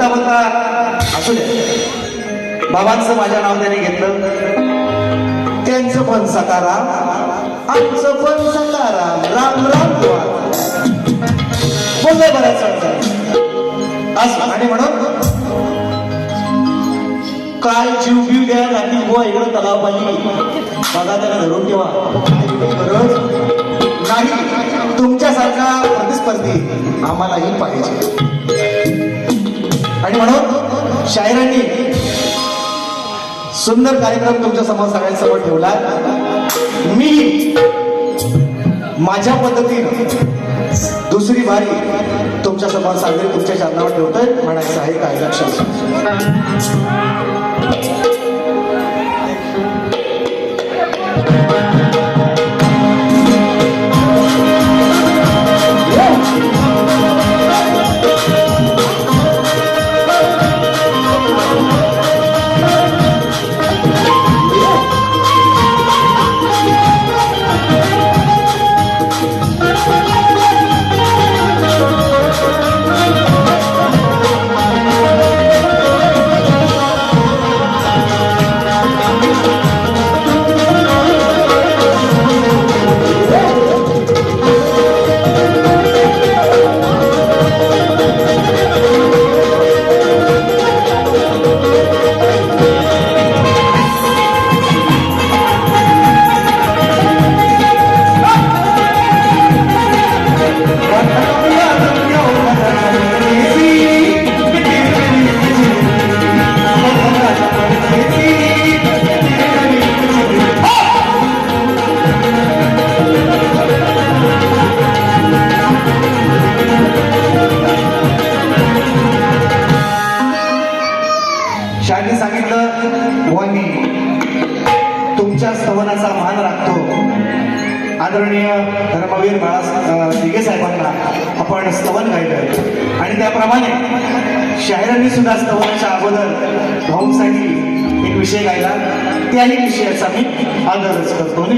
बोलता बोलता असू द्या बाबांचं माझ्या नाव त्याने घेतलं. त्यांचं पण सकाराम. आमचं पण सकाराम. राम राम बुवा. बऱ्याच वेळा असं. आणि म्हणून काय जीव बीव द्या जाती बुवा इकडं तलाव पाहिजे बघा त्याला धरून ठेवा. गरज नाही तुमच्यासारखा प्रतिस्पर्धी आम्हालाही पाहिजे. आणि म्हणून शायरांनी सुंदर कार्यक्रम तुमच्यासमोर सगळ्यांसमोर ठेवला मी माझ्या पद्धतीनं दुसरी बारी तुमच्यासमोर साजरी तुमच्या चरणावर ठेवतोय. म्हणायचं आहे काय लक्षात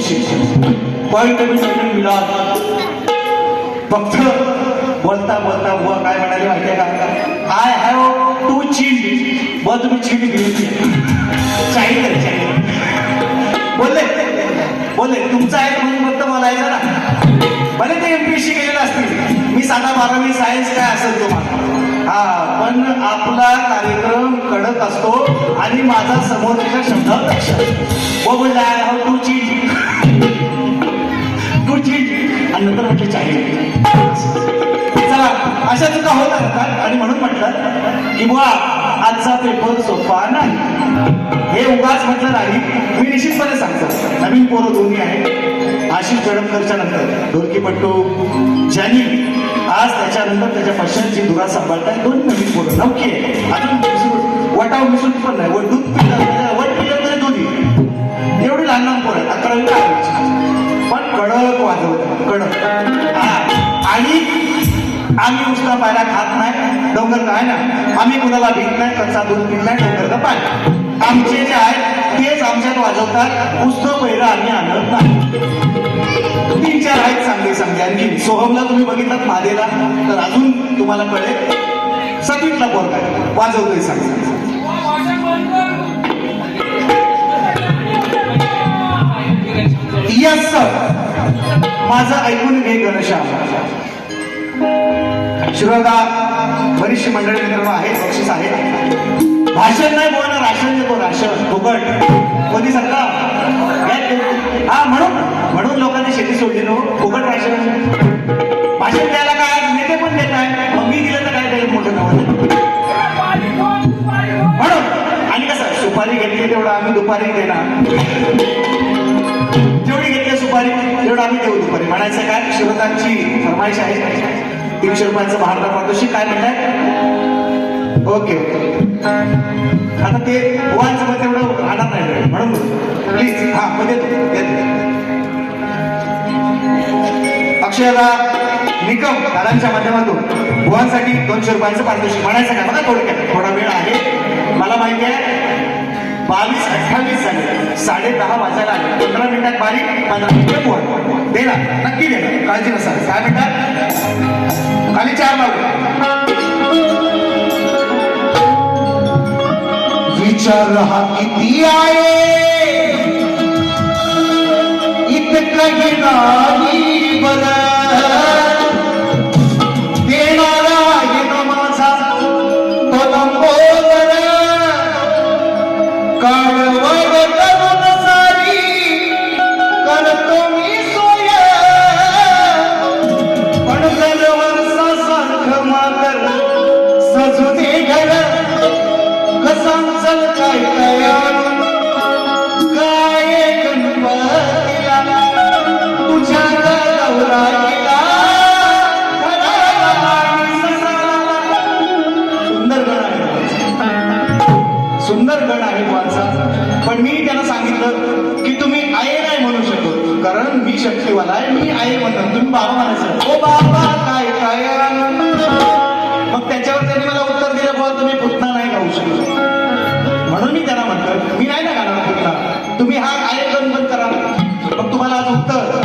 पॉईंट फक्त बोलता बोलता बुवा काय म्हणाले माहितीये का? आय हॅव टू चीज बुवा तुम्ही चीज घेऊन चाही बोलले बोलले तुमचं आहे म्हणून फक्त मला ना. भले ते एमपीएससी केलेलं असतील. मी साधा बारावी सायन्स काय असेल तुम्हाला? हा पण आपला कार्यक्रम कडक असतो आणि माझा समोरच्या शब्दावर लक्ष वो आय हॅव हो, टू चीज टू आणि नंतर म्हटलं चाही चला अशा चुका होत असतात आणि म्हणून म्हटलं की बुवा आजचा पेपर सोपा नाही. हे उगाच म्हटलं नाही. मी निश्चितपणे सांगतो. नवीन पोरं दोन्ही आहे आशिष जडमकरच्या नंतर ढोलकीपट्टू ज्यांनी आज त्याच्यानंतर त्याच्या पश्चातची दुरा सांभाळतात दोन नवीन पोरं नौकी आहे अजून वटाव मिसळून पण नाही व दूध वाजवत आणि आम्ही नुसता पायला खात नाही डोंगर काय ना. आम्ही कुणाला भीत नाही कच्चा दूध पित नाही डोंगर का पाय. आमचे जे आहेत तेच आमच्यात वाजवतात. उष्ण पहिलं आम्ही आणत नाही तीन चार आहेत चांगले चांगले आणखी सोहमला तुम्ही बघितलात मादेला तर अजून तुम्हाला कळेल सतीतला पोरगा काय वाजवतोय सांग यस सर माझं ऐकून घे घनश्याम श्रोता बरीचशी मंडळी मित्रांनो आहेत बक्षीस आहे भाषण नाही बोलणं राशन देतो राशन फुकट. मोदी सरकार हा म्हणून म्हणून लोकांनी शेती सोडली नो फुकट राशन. भाषण द्यायला काय? नेते पण देत आहे मग मी दिलं तर काय त्याला मोठं नव्हतं म्हणून आणि कसं सुपारी घेतली तेवढं आम्ही दुपारी देणार. आम्ही देऊ दुपारी. म्हणायचं काय? शिवतांची फरमाईश आहे. तीनशे रुपयाचं भारता पारितोषिक काय म्हणताय? Okay okay. आता ते गोवांचं मग तेवढं राहणार नाही म्हणून प्लीज हा मग देतो. देतो अक्षयला निकम दादांच्या माध्यमातून बुवांसाठी दोनशे रुपयांचं पारितोषिक. म्हणायचं का बघा थोडक्यात. थोडा वेळ आहे. मला माहिती आहे बावीस अठ्ठावीस झाले. साडे दहा वाजायला आले. पंधरा मिनिटात बारीक पंधरा मिनिटात बुवा दे नक्की देणार. काळजी नसा. काय मिनिटात. खाली चार मागू विचार हा किती आहे. इतकं नाही बर. बाबा म्हणायचं ओ बाबा काय काय मग त्याच्यावर त्यांनी मला उत्तर दिलं बुवा तुम्ही पुतना नाही गाऊ शकत. म्हणून मी त्यांना म्हटलं मी नाही ना गाणार पुतना. तुम्ही हा आयोजन गण बंद करा. मग तुम्हाला आज उत्तर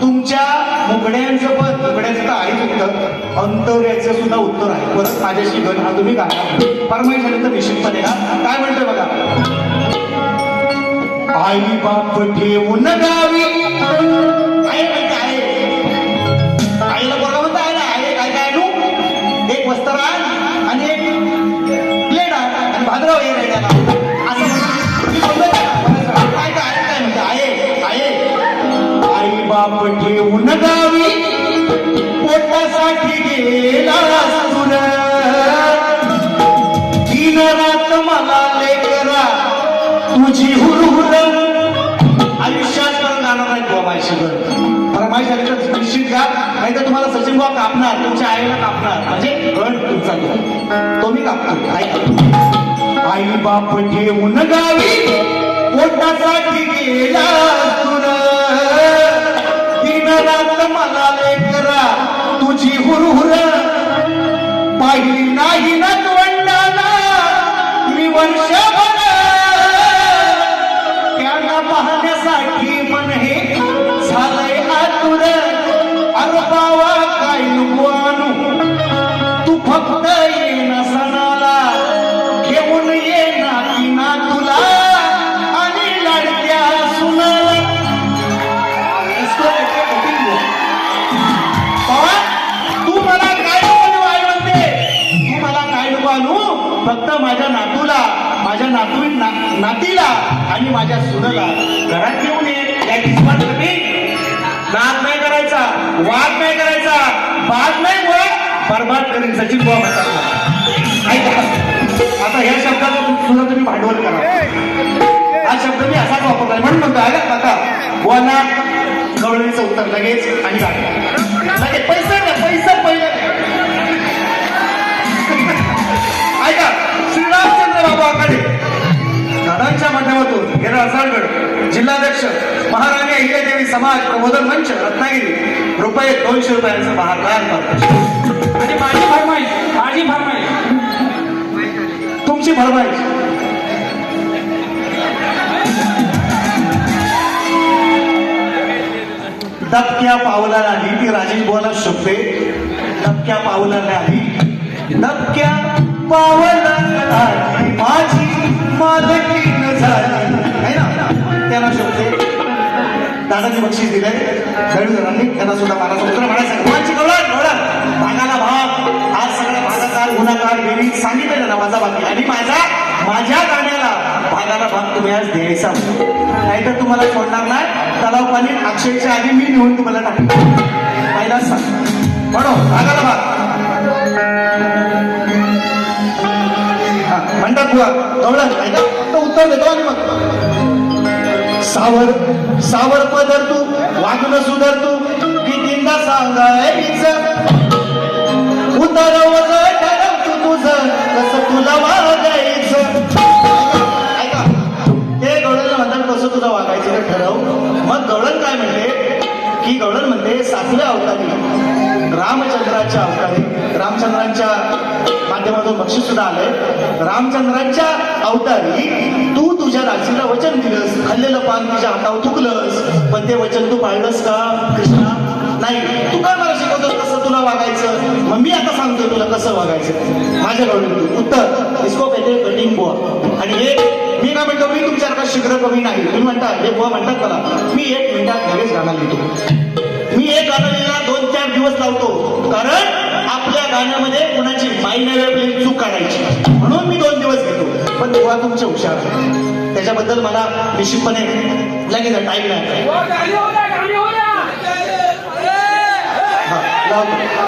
तुमच्या मुगड्यांचं पण मुगड्याचं तर आहेच उत्तर. अंतर्याचं सुद्धा उत्तर आहे. परत माझ्याशी गण हा तुम्ही गाणार परमेश्वर तर निश्चितपणे हा काय म्हणतोय बघा? आई बाप ठेवून गावी घेऊन ठेवून गावी पोटासाठी गेला सुर दिन रात मला लेकरा तुझी हुरहुर आयुष्यात पण गाणार नाही बुवा माझी माहिती झाली तर निश्चित घ्या. नाही तर तुम्हाला सचिन बाबा कापणार तुमच्या आईला कापणार. म्हणजे गण तुमचा तो. तो मी कापतो. आई बाप ठेवून गावी पोटासाठी गेला सुर दिन रात मला माझ्या सुनला. घरात घेऊन ये. या किस्मत कमी नाद नाही करायचा वाद नाही करायचा बाद नाही बुवा बरबाद करेन सचिन बुवा म्हणतात ऐका. आता ह्या शब्दात सुद्धा तुम्ही भांडवल करा. हा शब्द मी असाच वापरला म्हणून म्हणतो आहे आता. बुवांना गवळणीचं उत्तर लगेच आणि लगेच पैसा द्या पैसा पहिला. ऐका. श्रीरामचंद्र बाबा आखाडे दादांच्या माध्यमातून हे रसाळगड जिल्हाध्यक्ष महाराणी अहिल्यादेवी समाज प्रबोधन मंच रत्नागिरी रुपये दोनशे रुपयांचं करतो आणि माझी फरमाईश माझी फरमाईश तुमची भरपाई दबक्या पावला नाही ती राजेश बोला शोभते. दबक्या पावला नाही दबक्या पावला नाही माझी मालकीन दादाने बक्षीस दिले दळवीरांनी त्यांना सुद्धा मला उत्तर म्हणायचं गुणाची गवळण गवळण भागाला भाग. आज सगळा भागाकार गुणाकार मी सांगितलं ना माझा बाकी. आणि माझा माझ्या गाण्याला भागाला भाग तुम्ही आज द्यायचा. नाहीतर तुम्हाला सोडणार नाही. तलाव पाणी अक्षयच्या आधी मी लिहून तुम्हाला टाकतो पहिला सांग म्हणून भागाला भाग. हा, म्हणतात बुवा गवळण उत्तर देतो आणि मग. सावर सावर पदर तू वागणं सुधर तू कितींदा सांगायच उतर वगैरे ठरव तू तुझं. कसं तुला वागायचं ऐका ते गवळण म्हणतात कसं तुला वागायचं ठरव? मग गवळण काय म्हणते? की गवळण म्हणते सातव्या अवतारी. रामचंद्राच्या अवतारी. रामचंद्रांच्या माध्यमातून बक्षीस सुद्धा आलंय. रामचंद्रांच्या अवतारी तू तुझ्या राशीला वचन दिलंस खाल्लेलं पान तुझ्या हातावर थुकलंस पण ते वचन तू पाळलंस का? कृष्णा नाही. तू काय मला शिकवतोस? कसं तुला वागायचं? मग मी आता सांगतोय तुला कसं वागायचं. माझ्याकडून तू उत्तर इसको कहते कटिंग बुवा. आणि हे मी काय म्हणतो? मी तुमच्यासारखा शीघ्र कमी नाही. तुम्ही म्हणता हे बुवा म्हणतात मला मी एक मिनिटात लगेच गाणं लिहितो. मी एक गाणं लिहिला दोन चार दिवस लावतो. कारण गाण्यामध्ये कोणाची माई नाही चूक काढायची. म्हणून मी दोन दिवस घेतो. पण तेव्हा तुमचे हुशार त्याच्याबद्दल मला निश्चितपणे लगेच टाईम नाही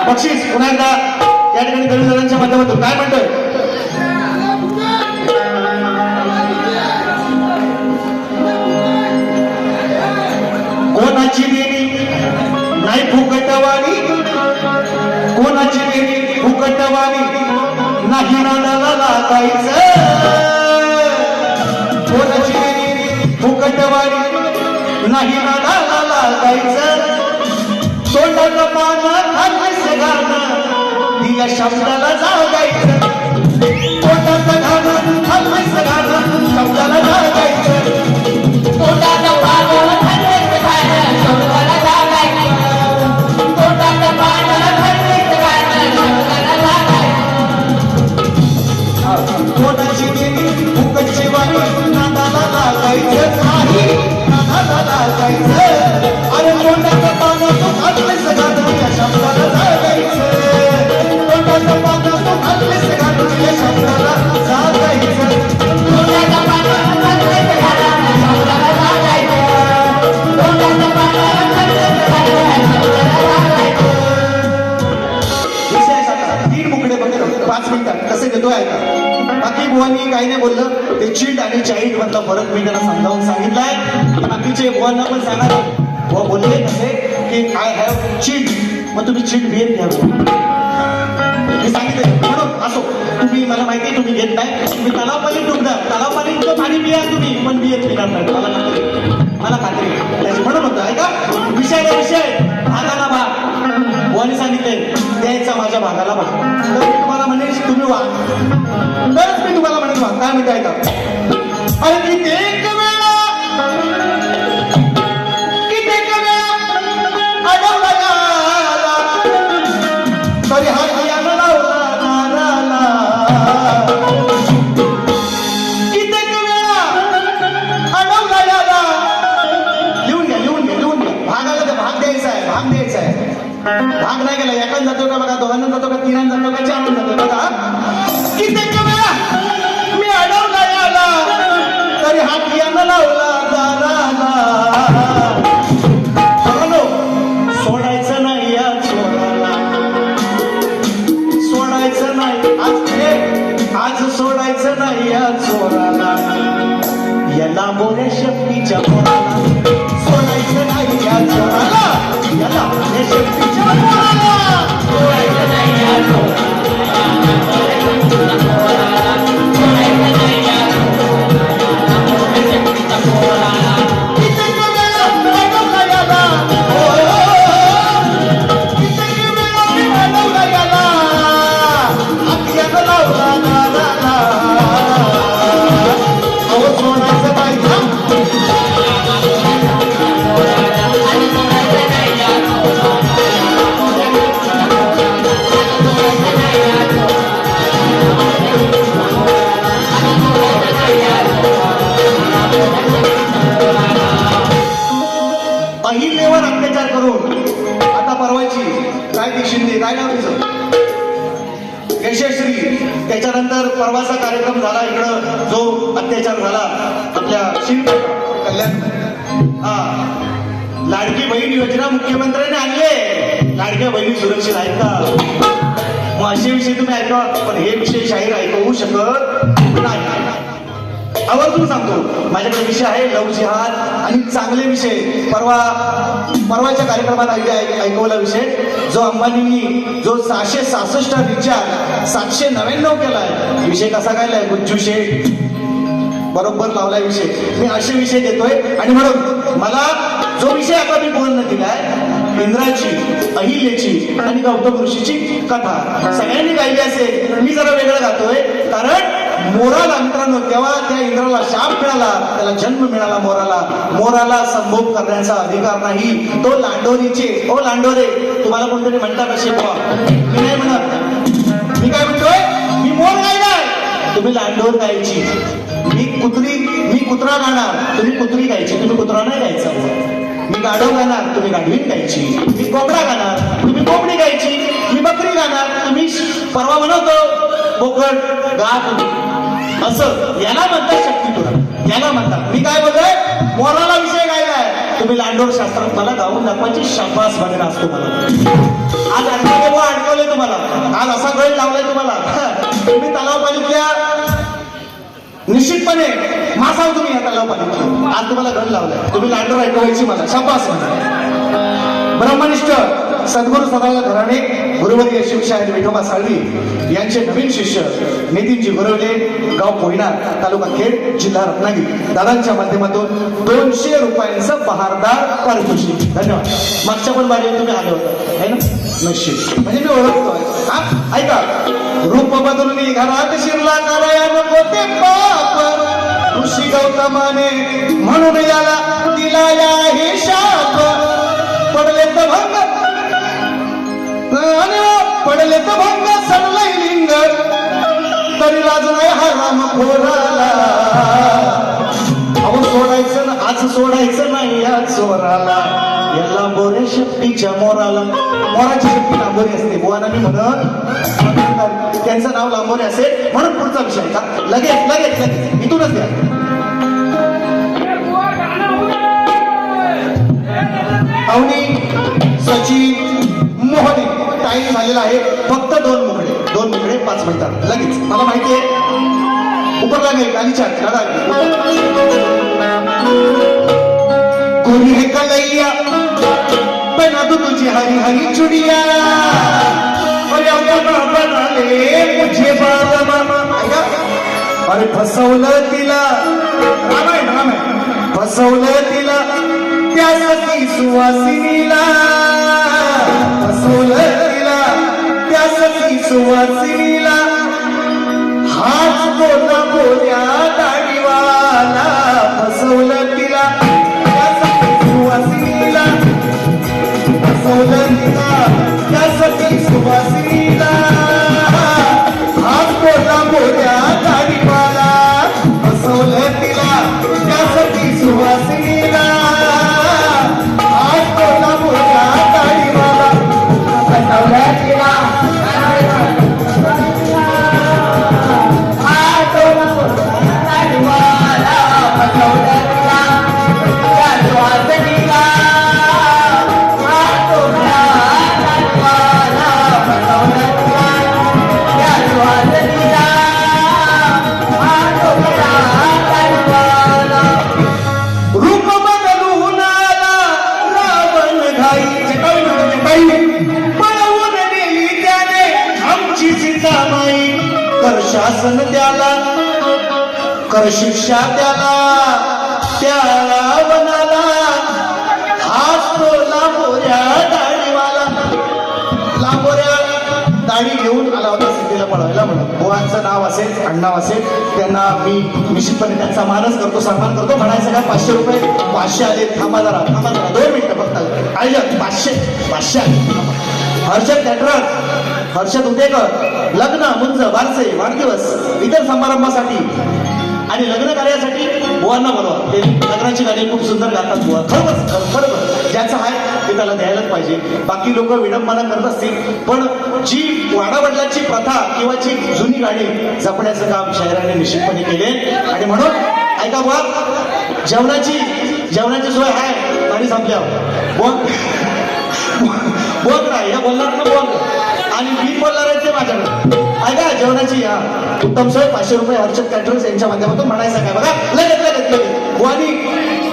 बक्षीस पुन्हा एकदा या ठिकाणी दलितांच्या माध्यमातून काय म्हणतोय? कोणाची देणी? नाही फुकटवाणी कोणाची देणी? फुकटवाणी नाही नानाला लागायचं कोणाची देणी फुकटवाणी. नाही नानाला लागायचं तोंडाचं पानं खाल्लं गाणं दिया शब्दाला जागायचं तोंडाचं गाणं खाल्लं गाणं शब्दाला एक चाइल्ड मधला फरक मी त्यांना समजावून सांगितलाय. बाकीचे बुवांना पण सांगा व बोलले कसे की आय हॅव चीट मग तुम्ही चीट बियर घ्या मी सांगितलं म्हणून असो तुम्ही मला माहिती आहे तुम्ही घेत नाही. तुम्ही तलाव पाणी डुबणार तलाव पाणी पाणी पिया तुम्ही पण बियर पिणार नाही मला खात्री मला खात्री आहे. त्याची म्हणून होतं ऐका विषय आहे विषय. भागाला भाग. बुवानी सांगितले द्यायचा माझ्या भागाला भाग. तर मी तुम्हाला म्हणेन तुम्ही वा तरच मी तुम्हाला म्हणेन वा काय म्हणते ऐका. अरे कित्येक वेळा कित्येक वेळा अडवला याला तरी हा याला लावला नाराला कित्येक वेळा अडवला याला लिहून घ्या लिहून घ्या लिहून घ्या. भागाला तर भाग द्यायचा आहे भाग द्यायचा आहे. भाग नाही गेला एकान जातो का बघा दोघांना जातो का तिघांना जातो का चारांना जातो बघा. कित्येक वेळा त्याच्यानंतर परवाचा कार्यक्रम झाला इकडं जो अत्याचार झाला आपल्या शिंदे कल्याण. हा. लाडकी बहीण योजना मुख्यमंत्र्यांनी आणले लाडक्या बहिणी सुरक्षित आहेत का? मग असे विषय तुम्ही ऐका पण हे विषय शाहीर ऐकवू शकत नाही. आवर्जून सांगतो. माझ्याकडे विषय आहे लव जिहाद आणि चांगले विषय. परवा परवाच्या कार्यक्रमात ऐकवला विषय. जो अंबानींनी जो सहाशे सहासष्ट रिचार्ज सातशे नव्याण्णव केलाय. विषय कसा गायलाय? गुज्जू शेठ. बरोबर लावलाय विषय. मी असे विषय देतोय आणि म्हणून मला जो विषय आता मी बोलणं दिलाय इंद्राची अहिल्याची आणि गौतम ऋषीची कथा. सगळ्यांनी गायली असेल. मी जरा वेगळं गातोय. कारण मोराला मित्रांनो तेव्हा त्या इंद्राला शाप मिळाला त्याला जन्म मिळाला मोराला. मोराला संभोग करण्याचा अधिकार नाही. तो लांडोरीचे ओ लांडोरे तुम्हाला कोणतरी म्हणता कसे बुवा मी नाही म्हणत. मी काय म्हणतोय? मी मोर गायलाय तुम्ही लांडोर गायची. मी कुत्री मी कुत्रा गाणार. तुम्ही कुत्री गायची. तुम्ही कुत्रा नाही गायचा. मी गाढव गाणार. तुम्ही गाढवीन गायची. मी कोकडा गाणार. तुम्ही कोकडी गायची. मी बकरी गाणार. तुम्ही परवा म्हणतो बोकड गा तुम्ही असं याला म्हणतात शक्तीपुरा याला म्हणतात. मी काय बोलतोय? मोराला विषय गायलाय तुम्ही लांडोर शास्त्रात मला गाऊन दाखवायची शाबास बनेन असतो मला. आज अडकवले बुवा अडकवले तुम्हाला. आज असा गळ लावलाय तुम्हाला. तुम्ही तलाव पालिकल्या निश्चितपणे मासाव तुम्ही या तलाव पालिकला आज तुम्हाला गळ लावलाय. तुम्ही लांडोर ऐकवायची मला. शाबास म्हणा ब्रह्मनिष्ठ. सद्गुरू सदाला घराणे गुरुवर्गीय शिवशाही विठोबा साळवी यांचे नवीन शिष्य नितीनजी गुरवले गाव कोयनार तालुका खेड जिल्हा रत्नागिरी. दादांच्या माध्यमातून दोनशे रुपयांचं बहारदार पारितोषिक. धन्यवाद. मागच्या पण बाजूला तुम्ही आले होते. है ना? नशीब. म्हणजे मी ओळखतोय हा? ऐका. रूप बदलून घरात शिरला करायला नको ते पाप. ऋषी गौतमाने म्हणून याला दिला या हे शाप पडले तर भंग. पडले तर भंग सरलय लिंग. तरी लाज नाही हा राम खोराला. अहो सोडायचं ना आज सोडायचं नाही या चोराला याला बोरे शक्तीच्या मोराला. मोराची शक्ती लांबोरी असते. बुवाना मी म्हणत त्यांचं नाव लांबोरे असेल म्हणून पुढचा विषय का? लगेच लगेच लगेच. इथूनच द्या. अवनी सचिन मोहनी टाईम झालेला आहे. फक्त दोन मुकडे. दोन मुकडे पाच मिनिटात. लगेच. मला माहिती आहे. उपर लागेल गालीच्या दादा कोणी हे कलैया? पण तू तुझी हरी हरी चुड़िया. अरे मुझे अरे फसवलं तिला. फसवलं तिला. त्या सुवासिनीला. फसवलं तिला त्यासाठी सुवासिनीला हाच बोला बोल्या दाढीवाला फसवलं तिला. त्यासाठी सुवासिनीला फसवलं तिला. नाही कर शासन त्याला कर शिक्षा त्याला त्याला बनाला. हाच तो लांबोऱ्या दाढीवाला. लांबोऱ्या दाढी घेऊन आला होता सीतेला पळवायला म्हणून बुवांचं नाव असेल अण्णाव असेल त्यांना मी निश्चितपणे त्यांचा मानस करतो सन्मान करतो. म्हणायचं का पाचशे रुपये? पाचशे आले थांबा जरा थांबा जरा. दोन मिनिटं फक्त. आयलं पाचशे पाचशे आले. हर्षद कॅटरर हर्षद उदेकर लग्न मुंज बारसे वाढदिवस इतर समारंभासाठी आणि लग्न कार्यासाठी बुवांना बोलवा. ते लग्नाची गाणी खूप सुंदर गातात बुवा. खरोखर बरोबर ज्याचं आहे ते त्याला द्यायलाच पाहिजे. बाकी लोक विडंबना करत असतील पण जी वाडावडलाची प्रथा किंवा जी जुनी गाणी जपण्याचं काम शहराने निश्चितपणे केले. आणि म्हणून ऐका बुवा जेवणाची जेवणाची सोय आहे आणि संपल्यावर. बुवा बोल ना या बोलणार ना बोल. आणि मी बोलणार आहे ते माझ्याकडे. ऐका जेवणाची या उत्तम सोय पाचशे रुपये हर्षद कॅटरर्स यांच्या माध्यमातून म्हणायचं काय बघा लगेच लगेच लगेच. वाणी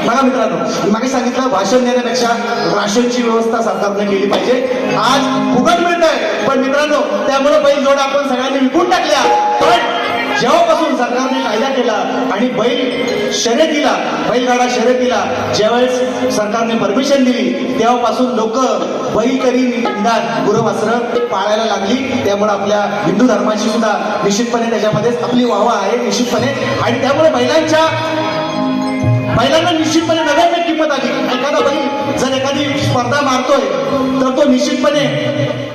बघा मित्रांनो मागे सांगितलं भाषण देण्यापेक्षा राशनची व्यवस्था सरकारने केली पाहिजे. आज फुकट मिळत आहे पण मित्रांनो त्यामुळे बैल जोड आपण सगळ्यांनी विकून टाकल्या. पण जेव्हापासून सरकारने कायदा केला आणि बैल शर्यतीला बैलगाडा शर्यतीला ज्यावेळेस सरकारने परमिशन दिली तेव्हापासून लोक बैल तरी निदान गुरुवस्त्र पाळायला लागली. त्यामुळे आपल्या हिंदू धर्माची सुद्धा निश्चितपणे त्याच्यामध्ये आपली वाहवा आहे निश्चितपणे. आणि त्यामुळे बैलांच्या बैलांना निश्चितपणे नव्याने किंमत आली. एखादा बैल जर एखादी स्पर्धा मारतोय तर तो निश्चितपणे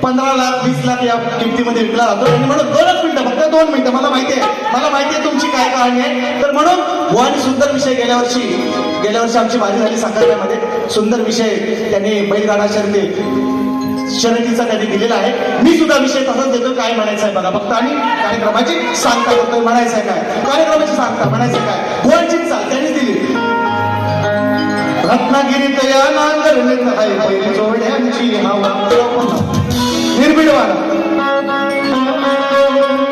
पंधरा लाख वीस लाख या किमतीमध्ये विकला जातो. आणि म्हणून दोनच मिनिटं फक्त दोन मिनिटं मला माहिती आहे. मला माहिती आहे तुमची काय कहाणी आहे. तर म्हणून बुवानी सुंदर विषय गेल्या वर्षी गेल्या वर्षी आमची माझी झाली साखरप्यामध्ये. सुंदर विषय त्यांनी बैलगाडा शर्यती शर्यतीचा त्यांनी दिलेला आहे. मी सुद्धा विषय तसाच देतो काय म्हणायचं आहे बघा. फक्त आणि कार्यक्रमाची सांगता करतोय. म्हणायचं आहे काय? कार्यक्रमाची सांगता म्हणायचं काय? बुवांची चाल. त्यांनी रत्नागिरीत या नांदरणीत आहे. बैल जोड्यांची हवा. निर्भीडवाना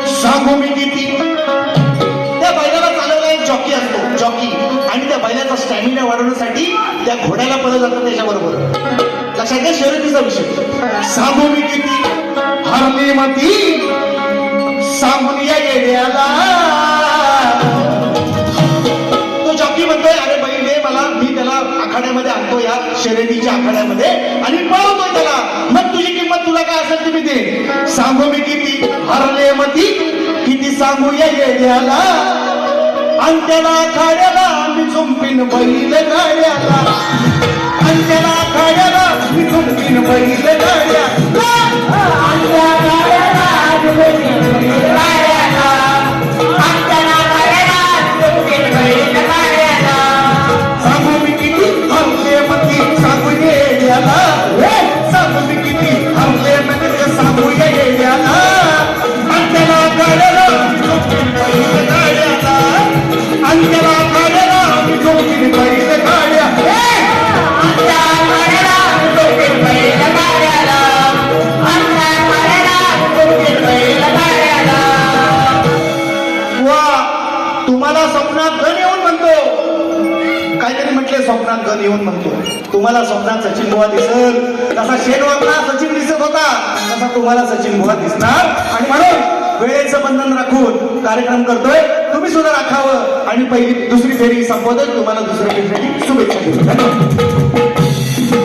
सांगू मी किती? त्या बैलाला चालवला एक जॉकी असतो. जॉकी. आणि त्या बैलाचा स्टॅमिना वाढवण्यासाठी त्या घोड्याला पद जातं त्याच्याबरोबर. लक्षात घ्या शर्यतीचा विषय. सांगू मी किती? हरली मती सांगून या येड्याला शर्यतीच्या आखाड्यामध्ये आणि पळवतोय त्याला. मग तुझी किंमत तुला काय असेल तुम्ही मी दे सांगू मी किती? हरले मती किती सांगू या येड्याला आणि त्याला आखाड्याला मी झुंपिन बैल गाड्याला. आणि त्याला आखाड्याला मी झुंपिन बैल गाड्या आमच्या गाड्याला गाड्याला. म्हणून म्हणतो तुम्हाला स्वप्नात सचिन बुवा दिसत तसा शेणवाला सचिन दिसत होता. तसा तुम्हाला सचिन बुवा दिसणार. आणि म्हणून वेळेचं बंधन राखून कार्यक्रम करतोय. तुम्ही सुद्धा राखावं. आणि पहिली दुसरी फेरी संबोधन तुम्हाला दुसऱ्या फेरी शुभेच्छा देऊ